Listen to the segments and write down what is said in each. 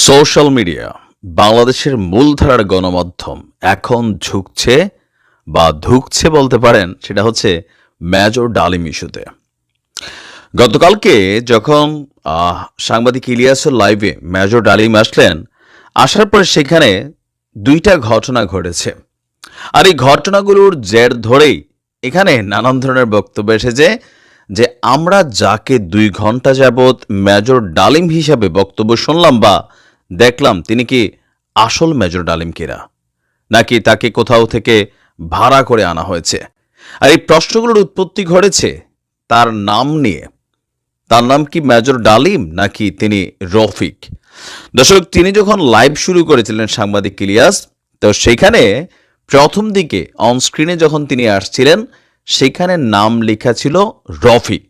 Social media বাংলাদেশের মূলধারার গণমাধ্যম এখন ঝুঁকছে বা ধুকছে বলতে পারেন সেটা হচ্ছে মেজর ডালিম ইস্যুতে। গতকালকে যখন সাংবাদিক ইলিয়াসের লাইভে মেজর ডালিম আসলেন, আসার পরে সেখানে দুইটা ঘটনা ঘটেছে। আর এই ঘটনাগুলোর জের ধরেই এখানে নানান ধরনের বক্তব্য এসেছে যে আমরা যাকে দুই ঘণ্টা যাবৎ মেজর ডালিম হিসাবে বক্তব্য শুনলাম বা দেখলাম তিনি কি আসল মেজর ডালিম কিনা নাকি তাকে কোথাও থেকে ভাড়া করে আনা হয়েছে। আর এই প্রশ্নগুলোর উৎপত্তি ঘটেছে তার নাম নিয়ে। তার নাম কি মেজর ডালিম, নাকি তিনি রফিক? দর্শক, তিনি যখন লাইভ শুরু করেছিলেন সাংবাদিক ইলিয়াস, তো সেখানে প্রথম দিকে অন স্ক্রিনে যখন তিনি আসছিলেন, সেখানে নাম লেখা ছিল রফিক।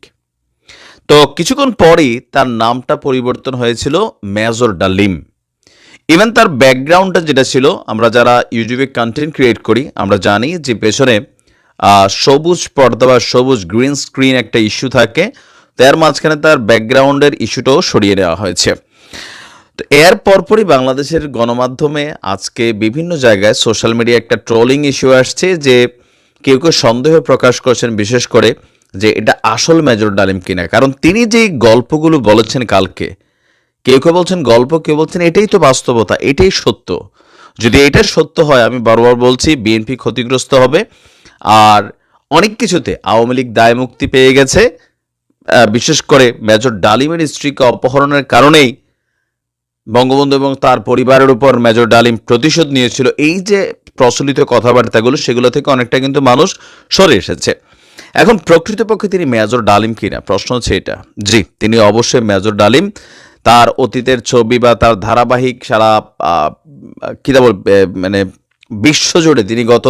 তো কিছুক্ষণ পরেই তার নামটা পরিবর্তন হয়েছিল মেজর ডালিম। ইভেন তার ব্যাকগ্রাউন্ডটা যেটা ছিল, আমরা যারা ইউটিউবে কন্টেন্ট ক্রিয়েট করি, আমরা জানি যে পেছনে সবুজ পর্দা বা সবুজ গ্রিন স্ক্রিন একটা ইস্যু থাকে। তার মাঝখানে তার ব্যাকগ্রাউন্ডের ইস্যুটাও সরিয়ে নেওয়া হয়েছে। তো এর পরপরই বাংলাদেশের গণমাধ্যমে আজকে বিভিন্ন জায়গায় সোশ্যাল মিডিয়া একটা ট্রোলিং ইস্যু আসছে যে কেউ কেউ সন্দেহ প্রকাশ করছেন, বিশেষ করে যে এটা আসল মেজর ডালিম কিনা। কারণ তিনি যেই গল্পগুলো বলেছেন কালকে কেউ কেউ বলছেন গল্প, কেউ বলছেন এটাই তো বাস্তবতা, এটাই সত্য। যদি এটা সত্য হয়, আমি বারবার বলছি বিএনপি ক্ষতিগ্রস্ত হবে, আর অনেক কিছুতে আওয়ামী লীগ দায় মুক্তি পেয়ে গেছে বিশেষ করে মেজর ডালিমের স্ত্রীকে অপহরণের কারণেই বঙ্গবন্ধু এবং তার পরিবারের উপর মেজর ডালিম প্রতিশোধ নিয়েছিল। এই যে প্রচলিত কথাবার্তাগুলো, সেগুলো থেকে অনেকটা কিন্তু মানুষ সরে এসেছে। এখন প্রকৃতপক্ষে তিনি মেজর ডালিম কিনা? প্রশ্ন হচ্ছে এটা। জি, তিনি অবশ্যই মেজর ডালিম। তার অতীতের ছবি বা তার ধারাবাহিক সারা কি বল মানে বিশ্বজুড়ে তিনি গত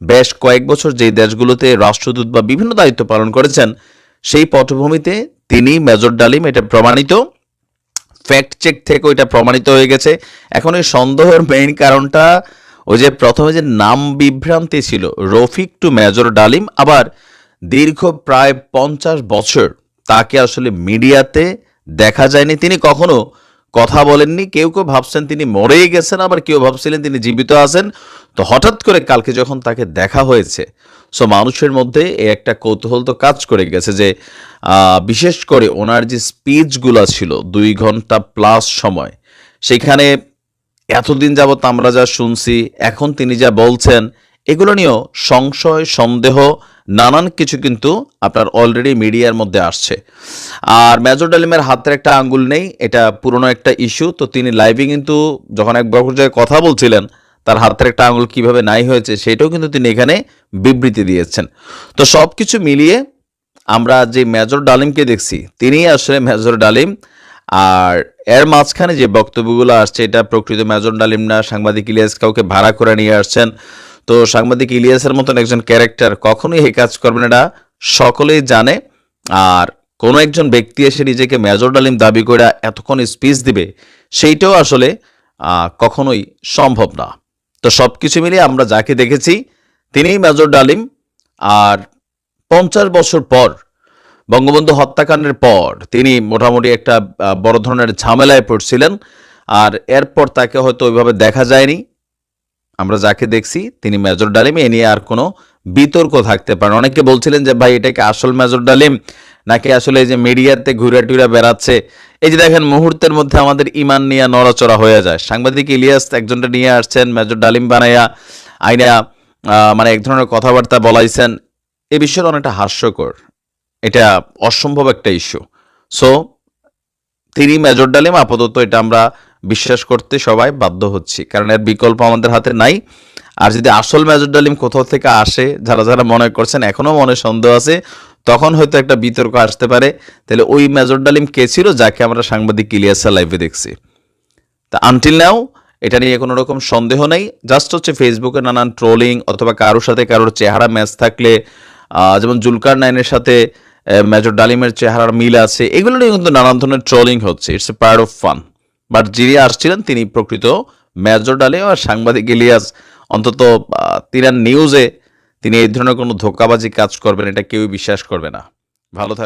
বেশ কয়েক বছর যেই দেশগুলোতে রাষ্ট্রদূত বা বিভিন্ন দায়িত্ব পালন করেছেন, সেই পটভূমিতে তিনি মেজর ডালিম এটা প্রমাণিত ফ্যাক্ট চেক থেকে ওইটা প্রমাণিত হয়ে গেছে। এখন এই সন্দেহের মেইন কারণটা ওই যে প্রথমে যে নাম বিভ্রান্তি ছিল, রফিক টু মেজর ডালিম, আবার দীর্ঘ প্রায় পঞ্চাশ বছর তাকে আসলে মিডিয়াতে দেখা যায়নি তিনি কখনো। কথা বলেননি, কেউ কেউ ভাবছেন তিনি মরেই গেছেন, আবার কেউ ভাবছিলেন তিনি জীবিত আছেন। তো হঠাৎ করে কালকে যখন তাকে দেখা হয়েছে, সো মানুষের মধ্যে এই একটা কৌতূহল তো কাজ করে গেছে যে বিশেষ করে ওনার যে স্পিচগুলো ছিল, দুই ঘণ্টা প্লাস সময়, সেখানে এতদিন যাবৎ আমরা যা শুনছি, এখন তিনি যা বলছেন এগুলো নিয়েও সংশয়, সন্দেহ, নানান কিছু কিন্তু আপনার অলরেডি মিডিয়ার মধ্যে আসছে। আর মেজর ডালিমের হাতের একটা আঙ্গুল নেই, এটা পুরনো একটা ইস্যু তো তিনি লাইভে কিন্তু যখন এক পর্যায়ে কথা বলছিলেন, তার হাতের একটা আঙ্গুল কীভাবে নাই হয়েছে, সেটাও কিন্তু তিনি এখানে বিবৃতি দিয়েছেন। তো সব কিছু মিলিয়ে আমরা যে মেজর ডালিমকে দেখছি, তিনিই আসলে মেজর ডালিম। আর এর মাঝখানে যে বক্তব্যগুলো আসছে, এটা প্রকৃত মেজর ডালিম না, সাংবাদিক ইলিয়াস কাউকে ভাড়া করে নিয়ে আসছেন। তো সাংবাদিক ইলিয়াসের মতন একজন ক্যারেক্টার কখনোই এই কাজ করবেন এটা সকলেই জানে। আর কোনো একজন ব্যক্তি এসে নিজেকে মেজর ডালিম দাবি করে এতক্ষণ স্পিচ দিবে, সেইটাও আসলে কখনোই সম্ভব না। তো সব কিছু মিলিয়ে আমরা যাকে দেখেছি, তিনিই মেজর ডালিম। আর পঞ্চাশ বছর পর, বঙ্গবন্ধু হত্যাকাণ্ডের পর, তিনি মোটামুটি একটা বড় ধরনের ঝামেলায় পড়ছিলেন। আর এরপর তাকে হয়তো ওইভাবে দেখা যায়নি। আমরা যাকে দেখছি, তিনি মেজর ডালিম, এ নিয়ে আর কোনো বিতর্ক থাকতে পারে অনেকে বলছিলেন যে, ভাই এটাকে আসল মেজর ডালিম? নাকি আসলে এই যে মিডিয়াতে ঘুরে টুরে বেড়াচ্ছে? এই যে দেখেন, মুহূর্তের মধ্যে আমাদের ইমান নিয়ে নড়াচড়া হয়ে যায়। সাংবাদিক ইলিয়াস একজনটা নিয়ে আসছেন, মেজর ডালিম বানাইয়া, আইনা মানে এক ধরনের কথাবার্তা বলাইছেন। এ বিষয়টা অনেকটা হাস্যকর। এটা অসম্ভব একটা ইস্যু সো তিনি মেজর ডালিম, আপাতত এটা আমরা বিশ্বাস করতে সবাই বাধ্য হচ্ছি। কারণ এর বিকল্প আমাদের হাতে নাই। আর যদি আসল মেজর ডালিম কোথাও থেকে আসে, যারা যারা মনে করছেন এখনও মনে সন্দেহ আছে, তখন হয়তো একটা বিতর্ক আসতে পারে। তাহলে ওই মেজর ডালিম কে ছিল যাকে আমরা সাংবাদিক ইলিয়াসা লাইভে দেখছি? তা আনটিল নাও এটা নিয়ে কোনো রকম সন্দেহ নেই। জাস্ট হচ্ছে ফেসবুকে নানান ট্রোলিং অথবা কারোর সাথে কারোর চেহারা ম্যাচ থাকলে যেমন জুলকার নাইনের সাথে মেজর ডালিমের চেহারার মিল আছে। এগুলো নিয়ে কিন্তু নানান ধরনের ট্রোলিং হচ্ছে। It's a part of fun but যিনি আসছিলেন, তিনি প্রকৃত মেজর ডালিম আর সাংবাদিক ইলিয়াস। অন্তত তিনার নিউজে তিনি এই ধরনের কোনো ধোকাবাজি কাজ করবেন, এটা কেউই বিশ্বাস করবে না। ভালো থাক